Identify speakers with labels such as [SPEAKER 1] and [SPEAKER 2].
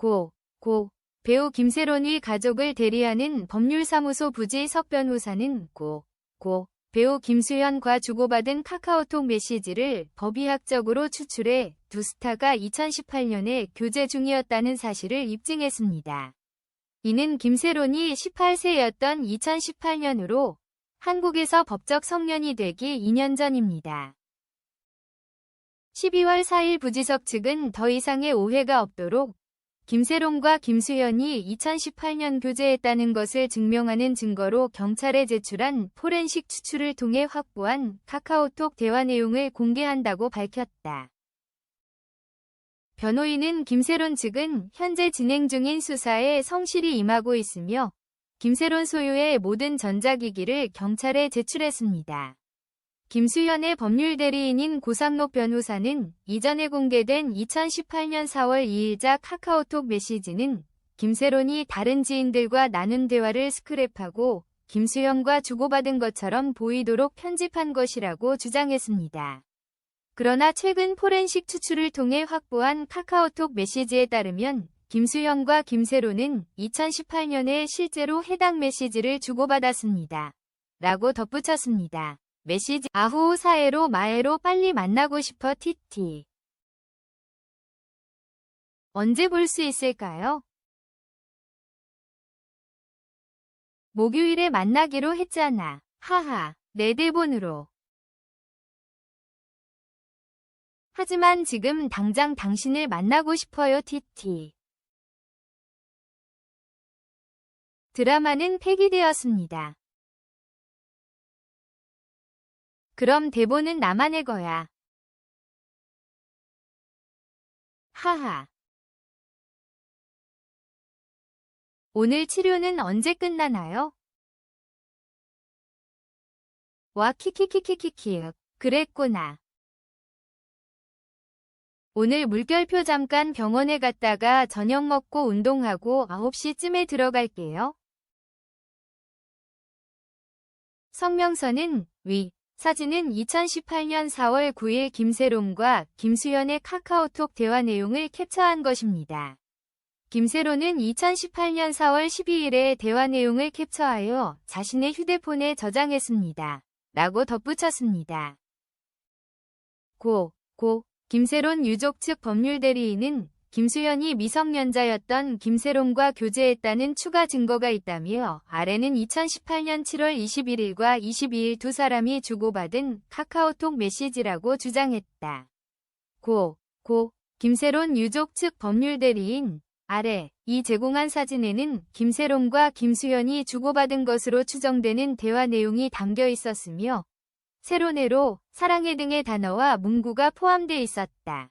[SPEAKER 1] 고, 고, 배우 김세론의 가족을 대리하는 법률사무소 부지 석 변호사는 고, 고, 배우 김수현과 주고받은 카카오톡 메시지를 법의학적으로 추출해 두 스타가 2018년에 교제 중이었다는 사실을 입증했습니다. 이는 김세론이 18세였던 2018년으로 한국에서 법적 성년이 되기 2년 전입니다. 12월 4일 부지석 측은 더 이상의 오해가 없도록 김세롱과 김수현이 2018년 교제했다는 것을 증명하는 증거로 경찰에 제출한 포렌식 추출을 통해 확보한 카카오톡 대화 내용을 공개한다고 밝혔다. 변호인은 김세론 측은 현재 진행 중인 수사에 성실히 임하고 있으며 김세론 소유의 모든 전자기기를 경찰에 제출했습니다. 김수현의 법률 대리인인 고상록 변호사는 이전에 공개된 2018년 4월 2일자 카카오톡 메시지는 김세론이 다른 지인들과 나눈 대화를 스크랩하고 김수현과 주고받은 것처럼 보이도록 편집한 것이라고 주장했습니다. 그러나 최근 포렌식 추출을 통해 확보한 카카오톡 메시지에 따르면 김수현과 김세론은 2018년에 실제로 해당 메시지를 주고받았습니다. 라고 덧붙였습니다. 메시지 아후 사회로 마에로 빨리 만나고 싶어 티티. 언제 볼 수 있을까요? 목요일에 만나기로 했잖아. 하하. 내 대본으로. 하지만 지금 당장 당신을 만나고 싶어요 티티. 드라마는 폐기되었습니다. 그럼 대본은 나만의 거야. 하하. 오늘 치료는 언제 끝나나요? 와 키키키키키키 그랬구나. 오늘 물결표 잠깐 병원에 갔다가 저녁 먹고 운동하고 9시쯤에 들어갈게요. 성명서는 위 사진은 2018년 4월 9일 김세롬과 김수현의 카카오톡 대화 내용을 캡처한 것입니다. 김세론은 2018년 4월 12일에 대화 내용을 캡처하여 자신의 휴대폰에 저장했습니다. 라고 덧붙였습니다. 고, 고, 김세론 유족 측 법률대리인은 김수현이 미성년자였던 김세롬과 교제했다는 추가 증거가 있다며 아래는 2018년 7월 21일과 22일 두 사람이 주고받은 카카오톡 메시지라고 주장했다. 고, 고, 김세론 유족 측 법률대리인 아래 이 제공한 사진에는 김세롬과 김수현이 주고받은 것으로 추정되는 대화 내용이 담겨 있었으며 세로네로 사랑해 등의 단어와 문구가 포함되어 있었다.